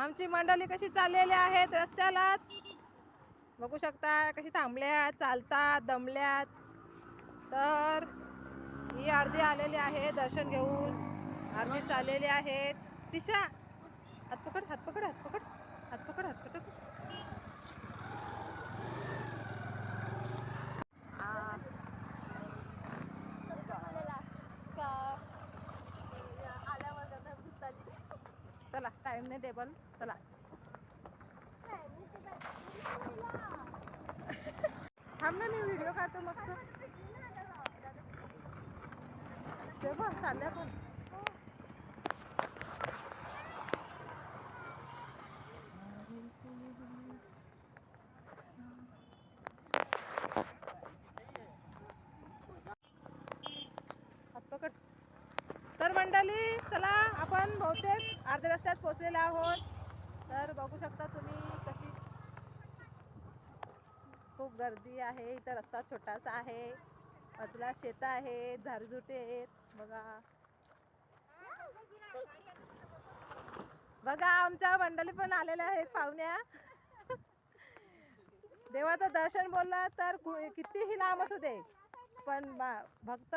आमची मंडळी कशी चाललेली आहेत रस्त्यालाच? बघू शकता कशी थांबल्यात चालतात दमल्यात. तर ही अर्धी आलेली आहे दर्शन घेऊन. अर्धी चाललेली आहेत दिशा हात पकड हात पकड हात पकड. हात पकड हात पकड. चला टाइम नाही टेबल चला. थांब ना मी व्हिडिओ काढतो मस्त. ते बघ चालल्या पण. तर मंडळी चला आपण बहुतेक अर्ध्या रस्त्यात पोहोचलेलो आहोत. तर बघू शकता तुम्ही कशी खूप गर्दी आहे. इथं रस्ता छोटासा आहे. बाजूला शेत आहे. झाडझुटे आहेत. बघा. बघा आमच्या मंडळी पण आलेल्या आहेत पाहुण्या. देवाचं दर्शन बोललं तर कु- कितीही लांब असू दे. पण बा- भक्त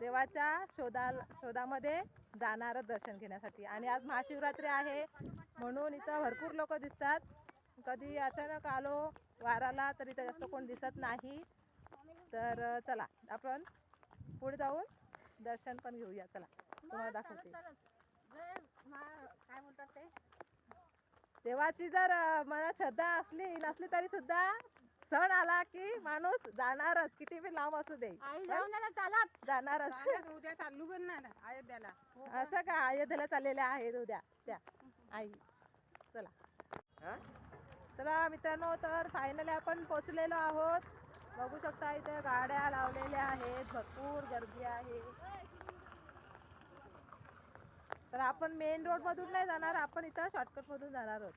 देवाच्या शोधा शोधामध्ये जाणारं दर्शन घेण्यासाठी. आणि आज महाशिवरात्री आहे म्हणून इथं भरपूर लोक दिसतात. कधी अचानक आलो वाराला तर इथं जास्त कोण दिसत नाही. तर चला आपण पुढे जाऊन दर्शन पण घेऊया. चला तुम्हाला दाखवते. काय बोलतात ते? देवाची जर मनात श्रद्धा असली नसली तरी सुद्धा सण आला की माणूस जाणारच. किती बी लांब असू दे. आई जाऊन आला चालत. जाणारच. चालत उद्या चालू करणार अयोध्याला. असं का? अयोध्येला चाललेल्या आहेत उद्या. त्या आई. चला. चला मित्रांनो तर फायनली आपण पोचलेलो आहोत. बघू शकता इथे गाड्या लावलेल्या आहेत. भरपूर गर्दी आहे. तर आपण मेन रोड मधून नाही जाणार. आपण इथं शॉर्टकट मधून जाणार आहोत.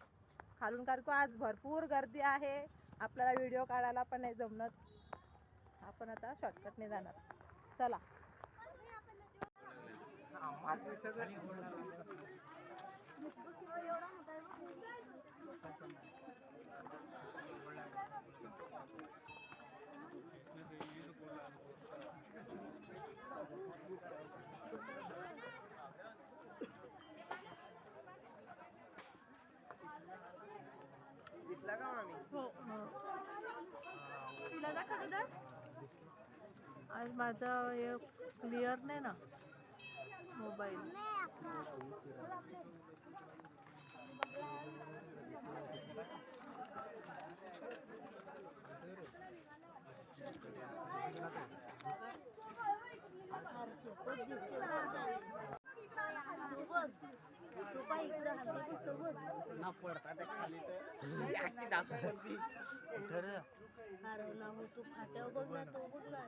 खालून कारण आज भरपूर गर्दी आहे. आपल्याला व्हिडिओ काढायला पण नाही जमत आपण आता शॉर्टकटने जाणार. चला. दिसला का मामी? तुला दाखव दादा. आज माझा हे क्लिअर नाही ना. मोबाईल ना पडता त्या खाली तर याकी दाखवती खरं हरवला हो तू फाट्यावर बघ ना तो बघ ना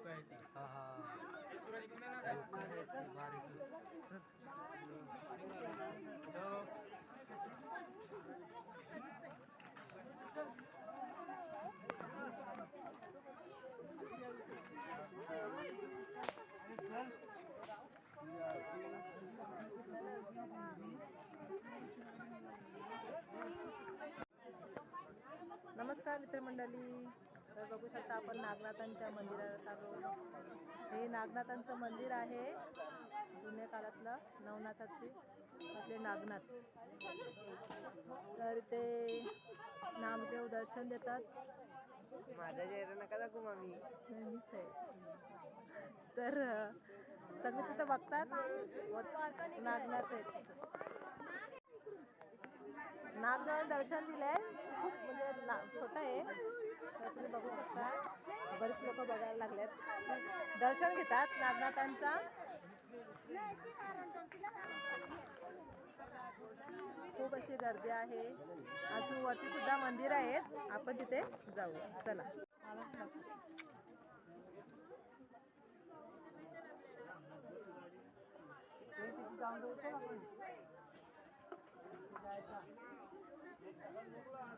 नमस्कार मित्रमंडळी तर बघू शकता आपण नागनाथांच्या मंदिरात आलो. हे नागनाथांचं मंदिर आहे. जुन्या काळातलं नवनाथाचे आपले नागनाथ. तर ते नामदेव दर्शन देतात. माझा चेहरा नका दाखवू मामी. नेहमीच आहे. तर सगळे तिथं बघतात. नागनाथ आहेत. नागनाथ दर्शन दिलं आहे खूप म्हणजे ना छोटं आहे. तर तुम्ही बघू शकता. बरेच लोक बघायला लागलेत. दर्शन घेतात नागनाथांचा खूप अशी गर्दी आहे. अजून वरती सुद्धा मंदिर आहेत. आपण तिथे जाऊ. चला. जाऊन ¡Gracias!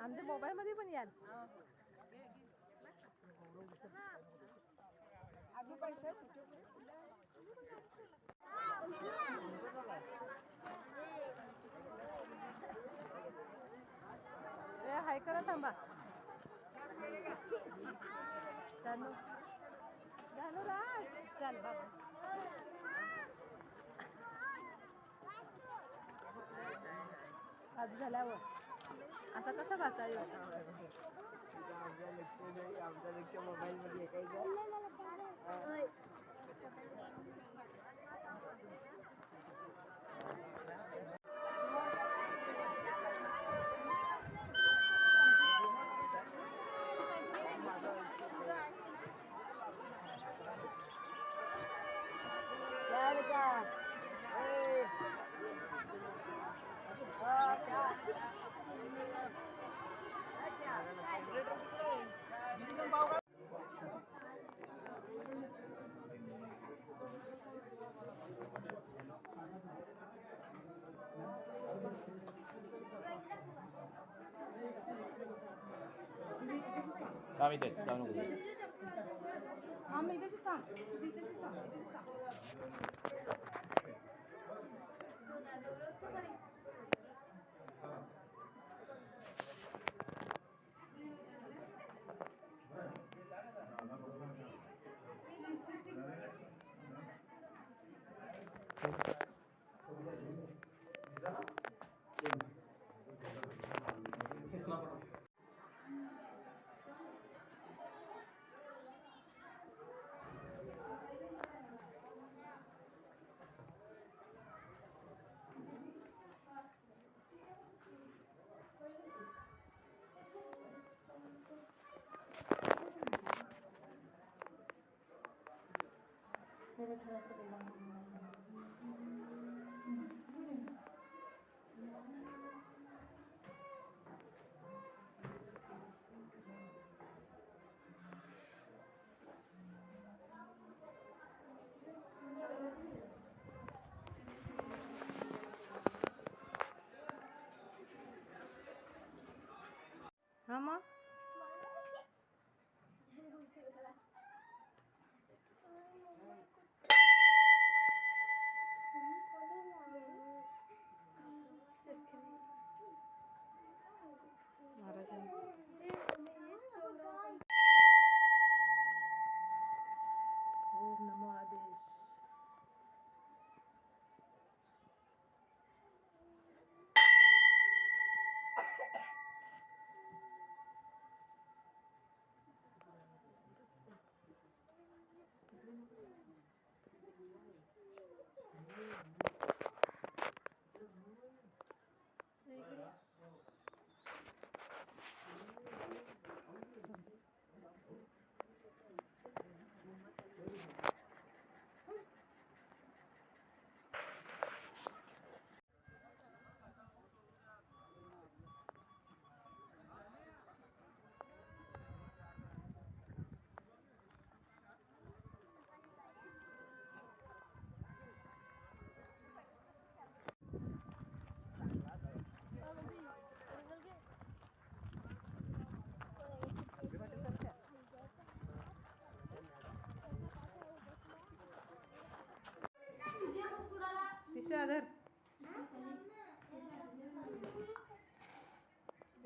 आमच्या मोबाईल मध्ये पण याल. ए, हाय करा थांबा. जानू जानू राज. चल बाबा. आज झाल्यावर. असा कसा वाचा येऊ आमच्या लेक्चर नाही आमच्या আমি দেশ আমি দেশে। लेक्चर मोबाईल मध्ये ऐकायचं थांब इथेच जाऊ नको हा मग ओम